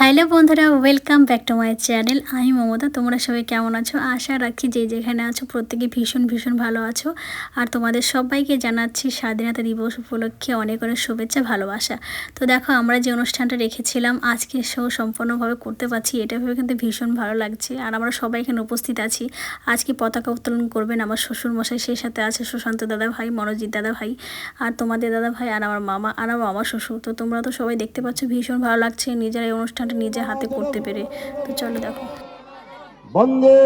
Hello বন্ধুরা welcome back to my channel আমি মমতা, তোমরা সবাই কেমন আছো? আশা রাখি যে যেখানে আছো প্রত্যেকে ভীষণ ভীষণ ভালো আছো। আর তোমাদের সবাইকে জানাচ্ছি স্বাধীনতা দিবস উপলক্ষে অনেক অনেক শুভেচ্ছা, ভালোবাসা। তো দেখো, আমরা যে অনুষ্ঠানটা রেখেছিলাম আজকে শো সম্পূর্ণভাবে করতে পারছি, এটা ভেবে কিন্তু ভীষণ ভালো লাগছে। আর আমরা সবাই এখানে উপস্থিত আছি। আজকে পতাকা উত্তোলন করবেন আমার শ্বশুর মশাই সেই সাথে আছে সুশান্ত দাদা ভাই মনোজিৎ দাদা ভাই আর তোমাদের দাদা ভাই আর আমার মামা, আর আমার মামা শ্বশুর। তো তোমরা তো সবাই দেখতে পাচ্ছ, ভীষণ ভালো লাগছে। নিজেরা এই অনুষ্ঠানটা নিজে হাতে করতে পেরে। তো চলো দেখো। বন্দে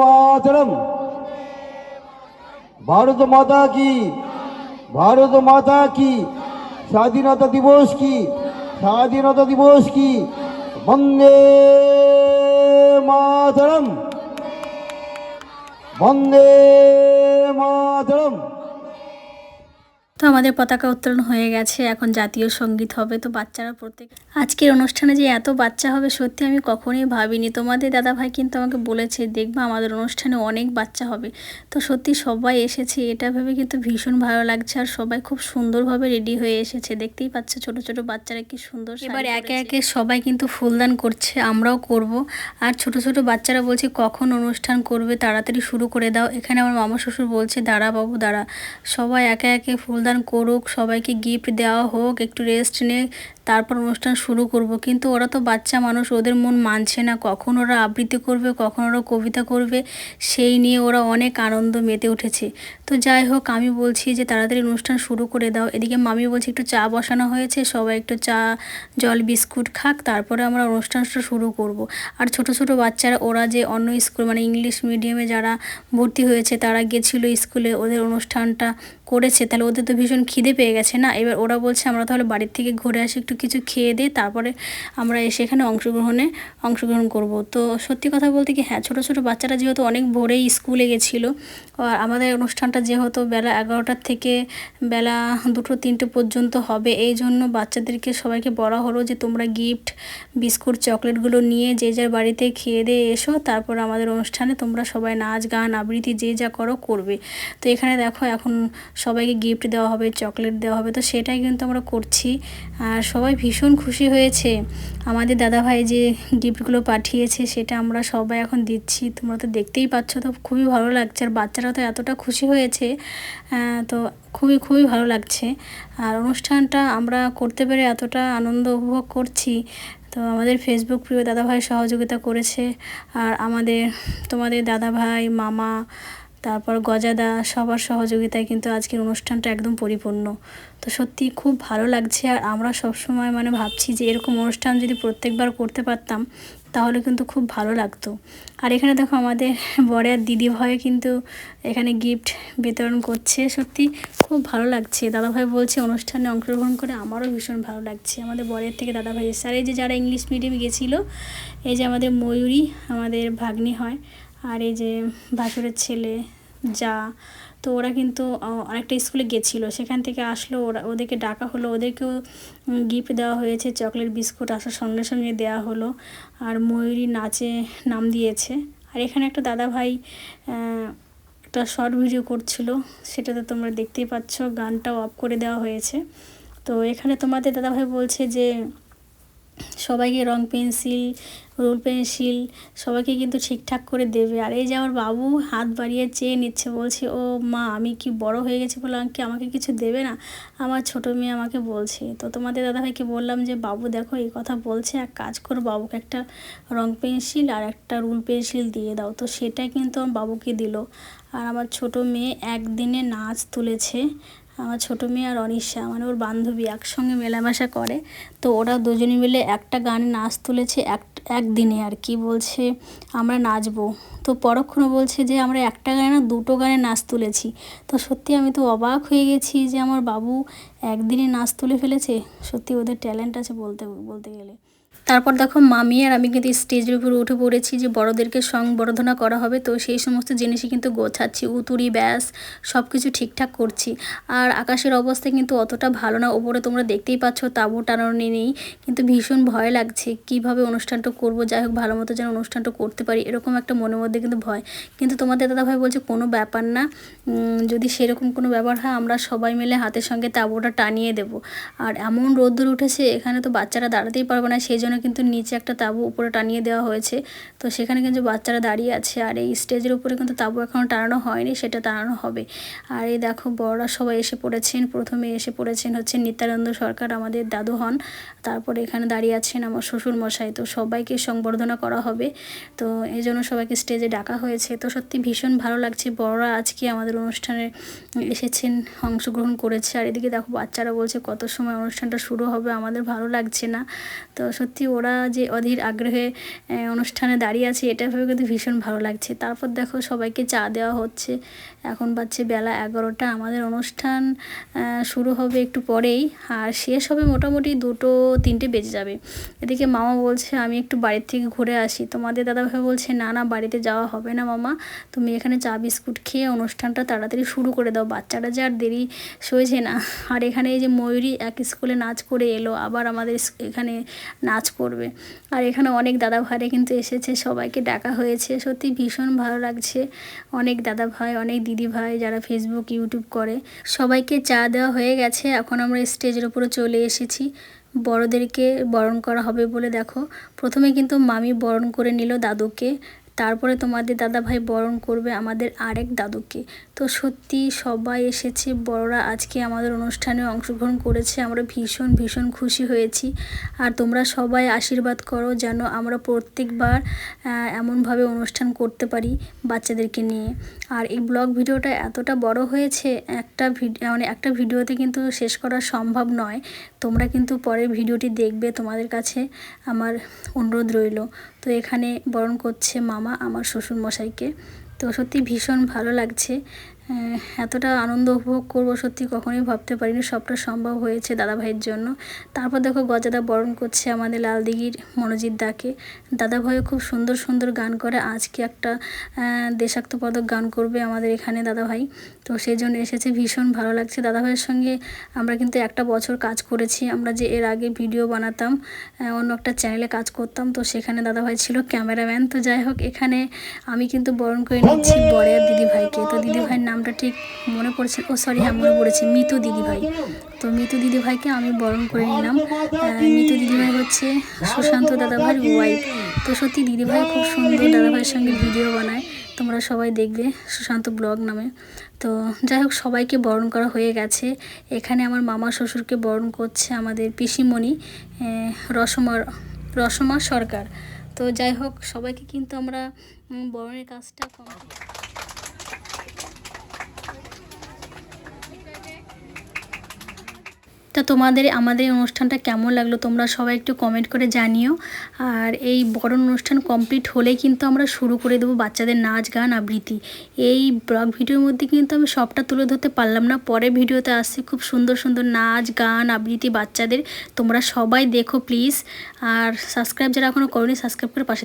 মাতরম। ভারত মাতা কি? ভারত মাতা কি? স্বাধীনতা দিবস কি? স্বাধীনতা দিবস কি? বন্দে মাতরম। বন্দে মাতরম। তো আমাদের পতাকা উত্তোলন হয়ে গেছে এখন জাতীয় সংগীত হবে তো বাচ্চারা প্রত্যেক আজকের অনুষ্ঠানে যে এত বাচ্চা হবে সত্যি আমি কখনোই ভাবিনি। তোমাদের দাদা ভাই কিন্তু আমাকে বলেছে দেখবা আমাদের অনুষ্ঠানে অনেক বাচ্চা হবে। তো সত্যি সবাই এসেছে এটা ভেবে কিন্তু ভীষণ ভালো লাগছে আর সবাই খুব সুন্দরভাবে রেডি হয়ে এসেছে। দেখতেই পাচ্ছে ছোট ছোট বাচ্চারা কি সুন্দর এবার একে একে সবাই কিন্তু ফুলদান করছে আমরাও করব। আর ছোট ছোট বাচ্চারা বলছে কখন অনুষ্ঠান করবে? তাড়াতাড়ি শুরু করে দাও। এখানে আমার মামা শ্বশুর বলছে দাঁড়া বাবু দাঁড়া। সবাই একে একে ফুলদান করুক সবাইকে গিফট দেওয়া হোক একটু রেস্ট নে। তারপর অনুষ্ঠান শুরু করব। কিন্তু ওরা তো বাচ্চা মানুষ, ওদের মন মানছে না। কখন ওরা আবৃত্তি করবে, কখন ওরা কবিতা করবে, সেই নিয়ে ওরা অনেক আনন্দ মেতে উঠেছে। তো যাই হোক, আমি বলছি যে তাড়াতাড়ি অনুষ্ঠান শুরু করে দাও। এদিকে মামি বলছে, একটু চা বসানো হয়েছে, সবাই একটু চা, জল, বিস্কুট খাক, তারপরে আমরা অনুষ্ঠানটা শুরু করব। আর ছোট ছোট বাচ্চারা, ওরা যে অন্য স্কুল মানে ইংলিশ মিডিয়ামে যারা ভর্তি হয়েছে, তারা গেছিল স্কুলে, ওদের অনুষ্ঠানটা করেছে। তাহলে ওদের তো ভীষণ খিদে পেয়ে গেছে না? এবার ওরা বলছে, আমরা তাহলে বাড়ির থেকে ঘুরে আসি, একটু কিছু খেয়ে দিয়ে তারপরে আমরা এসে এখানে অংশগ্রহণে অংশগ্রহণ করব। তো সত্যি কথা বলতে কি হ্যাঁ ছোটো ছোটো বাচ্চারা যেহেতু অনেক ভোরেই স্কুলে গেছিল, আর আমাদের অনুষ্ঠানটা যেহেতু বেলা এগারোটার থেকে বেলা দুটো তিনটে পর্যন্ত হবে, এই জন্য বাচ্চাদেরকে সবাইকে বলা হলো যে তোমরা গিফট, বিস্কুট, চকলেটগুলো নিয়ে যে যার বাড়িতে খেয়ে দিয়ে এসো, তারপর আমাদের অনুষ্ঠানে তোমরা সবাই নাচ, গান, আবৃত্তি যে যা করো করবে। তো এখানে দেখো এখন সবাইকে গিফট দেওয়া হবে, চকলেট দেওয়া হবে, তো সেটাই কিন্তু আমরা করছি। আর সবাই ভীষণ খুশি হয়েছে। আমাদের দাদাভাই যে গিফটগুলো পাঠিয়েছে, সেটা আমরা সবাই এখন দিচ্ছি। তোমরা তো দেখতেই পাচ্ছ, তো খুবই ভালো লাগছে। আর বাচ্চারা তো এতটা খুশি হয়েছে তো খুবই খুবই ভালো লাগছে। আর অনুষ্ঠানটা আমরা করতে পেরে এতটা আনন্দ উপভোগ করছি। তো আমাদের ফেসবুক প্রিয় দাদাভাই সহযোগিতা করেছে। আর আমাদের, তোমাদের দাদাভাই, মামা তারপর গজাদা, সবার সহযোগিতায় কিন্তু আজকের অনুষ্ঠানটা একদম পরিপূর্ণ। তো সত্যি খুব ভালো লাগছে আর আমরা সবসময় মানে ভাবছি যে এরকম অনুষ্ঠান যদি প্রত্যেকবার করতে পারতাম, তাহলে কিন্তু খুব ভালো লাগতো। আর এখানে দেখো আমাদের বরের দিদি ভাই কিন্তু এখানে গিফট বিতরণ করছে। সত্যি খুব ভালো লাগছে। দাদাভাই বলছে, অনুষ্ঠানে অংশগ্রহণ করে আমারও ভীষণ ভালো লাগছে। আমাদের বরের থেকে দাদাভাই এসে আর এই যে যারা ইংলিশ মিডিয়ামে গেছিল, এই যে আমাদের ময়ূরী, আমাদের ভাগ্নি হয় আর এই যে ভাসুরের ছেলে, যা, তো ওরা কিন্তু আরেকটা স্কুলে গেছিল। সেখান থেকে আসলো, ওরা, ওদেরকে ডাকা হলো, ওদেরকেও গিফট দেওয়া হয়েছে চকলেট বিস্কুট আসার সঙ্গে সঙ্গে দেওয়া হলো, আর ময়ূরী নাচে নাম দিয়েছে। আর এখানে একটা দাদা ভাই একটা শর্ট ভিডিও করছিল, সেটাতে তোমরা দেখতেই পাচ্ছ, গানটাও অফ করে দেওয়া হয়েছে। তো এখানে তোমাদের দাদাভাই বলছে যে সবাইকে রং পেন্সিল, রুল পেন্সিল সবাইকে কিন্তু ঠিকঠাক করে দেবে। আর এই যে আমার বাবু হাত বাড়িয়ে চেয়ে নিচ্ছে, বলছে, ও মা, আমি কি বড় হয়ে গেছি বললাম কি আমাকে কিছু দেবে না? আমার ছোট মেয়ে আমাকে বলছে। তো তোমাদের দাদাভাইকে বললাম যে, বাবু, দেখো, এই কথা বলছে, এক কাজ করো, বাবুকে একটা রং পেন্সিল আর একটা রুল পেন্সিল দিয়ে দাও। তো সেটাই কিন্তু আমার বাবুকে দিল। আর আমার ছোট মেয়ে একদিনে নাচ তুলেছে। আমার ছোটো মেয়ে আর অনিশা মানে ওর বান্ধবী একসঙ্গে মেলামেশা করে। তো ওরা দুজনে মিলে একটা গানে নাচ তুলেছে এক, একদিনে আর কি, বলছে আমরা নাচবো। তো পরক্ষণে বলছে যে আমরা একটা গানে না, দুটো গানে নাচ তুলেছি। তো সত্যি আমি তো অবাক হয়ে গেছি যে আমার বাবু একদিনে নাচ তুলে ফেলেছে। সত্যি ওদের ট্যালেন্ট আছে বলতে বলতে গেলে। তারপর দেখো মামি আর আমি কিন্তু স্টেজের উপরে উঠে পড়েছি যে বড়দেরকে সংবর্ধনা করা হবে। তো সেই সমস্ত জিনিসই কিন্তু গোছাচ্ছি, উতুরি ব্যাস সব কিছু ঠিকঠাক করছি। আর আকাশের অবস্থা কিন্তু অতটা ভালো না, ওপরে তোমরা দেখতেই পাচ্ছ তাবু টানানো নেই। কিন্তু ভীষণ ভয় লাগছে, কীভাবে অনুষ্ঠানটা করব? যাই হোক, ভালো মতো যেন অনুষ্ঠানটা করতে পারি, এরকম একটা মনের মধ্যে কিন্তু ভয়। কিন্তু তোমাদের দাদা ভাই বলছে কোনো ব্যাপার না যদি সেরকম কোনো ব্যাপার হয়, আমরা সবাই মিলে হাতের সঙ্গে তাবুটা টানিয়ে দেব। আর এমন রোদ্দুর উঠেছে, এখানে তো বাচ্চারা দাঁড়াতেই পারবে না, সেই জন্য কিন্তু নিচে একটা তাঁবু উপরে টানিয়ে দেওয়া হয়েছে। তো সেখানে কিন্তু বাচ্চারা দাঁড়িয়ে আছে আর এই স্টেজের উপরে কিন্তু তাঁবু এখনও টানানো হয়নি, সেটা টানানো হবে। আর এই দেখো বড়রা সবাই এসে পড়েছেন, প্রথমে এসে পড়েছেন হচ্ছে নিত্যানন্দ সরকার, আমাদের দাদু হন। তারপরে এখানে দাঁড়িয়ে আছেন আমার শ্বশুর মশাই তো সবাইকে সংবর্ধনা করা হবে। তো এই জন্য সবাইকে স্টেজে ডাকা হয়েছে। তো সত্যি ভীষণ ভালো লাগছে, বড়রা আজকে আমাদের অনুষ্ঠানে এসেছেন, অংশগ্রহণ করেছে। আর এদিকে দেখো বাচ্চারা বলছে কত সময় অনুষ্ঠানটা শুরু হবে, আমাদের ভালো লাগছে না। তো সত্যি ওরা যে অধীর আগ্রহে অনুষ্ঠানে দাঁড়িয়ে আছে, এটা ভেবে কিন্তু ভীষণ ভালো লাগছে। তারপর দেখো সবাইকে চা দেওয়া হচ্ছে। এখন বাজছে বেলা এগারোটা। আমাদের অনুষ্ঠান শুরু হবে একটু পরেই। আর শেষ হবে মোটামুটি দুটো, তিনটে বেজে যাবে। এদিকে মামা বলছে, আমি একটু বাড়ির থেকে ঘুরে আসি। তোমাদের দাদাভাই বলছে, না না, বাড়িতে যাওয়া হবে না মামা। তুমি এখানে চা, বিস্কুট খেয়ে অনুষ্ঠানটা তাড়াতাড়ি শুরু করে দাও। বাচ্চারা যে আর দেরি সয়েছে না। আর এখানে এই যে ময়ূরী এক স্কুলে নাচ করে এলো। আবার আমাদের এখানে নাচ করবে। আর এখানে অনেক দাদা ভাইরা কিন্তু এসেছে, সবাইকে ডাকা হয়েছে। সত্যি ভীষণ ভালো লাগছে। অনেক দাদা ভাই অনেক দিদি ভাই যারা ফেসবুক ইউটিউব করে। সবাইকে চা দেওয়া হয়ে গেছে। এখন আমরা স্টেজের উপরে চলে এসেছি। বড়দেরকে বরণ করা হবে বলে দেখো। প্রথমে কিন্তু মামি বরণ করে নিল দাদুকে। তারপরে তোমাদের দাদা ভাই বরণ করবে আমাদের আরেক দাদুকে। তো সত্যি সবাই এসেছে, বড়রা আজকে আমাদের অনুষ্ঠানে অংশগ্রহণ করেছে, আমরা ভীষণ ভীষণ খুশি হয়েছি। আর তোমরা সবাই আশীর্বাদ করো যেন আমরা প্রত্যেকবার এমনভাবে অনুষ্ঠান করতে পারি বাচ্চাদেরকে নিয়ে। আর এই ব্লগ ভিডিওটা এতটা বড় হয়েছে, একটা ভিডিও মানে একটা ভিডিওতে কিন্তু শেষ করা সম্ভব নয়। তোমরা কিন্তু পরের ভিডিওটি দেখবে, তোমাদের কাছে আমার অনুরোধ রইল। তো এখানে বরণ করছে মামা, আমার শ্বশুর মশাইকে তো সত্যি ভীষণ ভালো লাগছে। এতটা আনন্দ উপভোগ করব সত্যি কখনোই ভাবতে পারিনি। সবটা সম্ভব হয়েছে দাদা ভাইয়ের জন্য। তারপর দেখো গজাদা বরণ করছে আমাদের লালদিঘির মনোজিৎ দাকে। দাদা ভাইও খুব সুন্দর সুন্দর গান করে। আজকে একটা আহ, দেশাত্মবোধক গান করবে আমাদের এখানে দাদা ভাই তো সেই জন্য এসেছে। ভীষণ ভালো লাগছে। দাদা ভাইয়ের সঙ্গে আমরা কিন্তু একটা বছর কাজ করেছি। আমরা যে এর আগে ভিডিও বানাতাম অন্য একটা চ্যানেলে কাজ করতাম তো সেখানে দাদা ভাই ছিল ক্যামেরাম্যান। তো যাই হোক এখানে আমি কিন্তু বরণ করে নিচ্ছি বরে আর দিদি ভাইকে তো দিদি ভাইয়ের নামটা ঠিক মনে পড়ছে ও সরি হ্যাঁ মনে পড়েছে। মিতু দিদি ভাই। তো মিতু দিদি ভাইকে আমি বরণ করে নিলাম। মিতু দিদি ভাই হচ্ছে সুশান্ত দাদা ভাইয়ের ওয়াইফ তো সত্যি দিদি ভাই খুব সুন্দর দাদা ভাইয়ের সঙ্গে ভিডিও বানায়। তোমরা সবাই দেখবে সুশান্ত ব্লগ নামে। তো যাই হোক, সবাইকে বরণ করা হয়ে গেছে। এখানে আমার মামা শ্বশুরকে বরণ করছে আমাদের পিসিমণি রসমা রসমা সরকার। তো যাই হোক, সবাইকে কিন্তু আমরা বরণের কাজটা কমপ্লিট তা তোমাদের, আমাদের অনুষ্ঠানটা কেমন লাগল? তোমরা সবাই একটু কমেন্ট করে জানিও। আর এই বড় অনুষ্ঠান কমপ্লিট হলেই কিন্তু আমরা শুরু করে দেবো বাচ্চাদের নাচ, গান, আবৃত্তি। এই ব্লগ ভিডিওর মধ্যে কিন্তু আমি সবটা তুলে ধরতে পারলাম না। পরে ভিডিওতে আসছে খুব সুন্দর সুন্দর নাচ, গান, আবৃত্তি বাচ্চাদের। তোমরা সবাই দেখো প্লিজ আর সাবস্ক্রাইব যারা এখনও করোনি সাবস্ক্রাইব করে পাশে।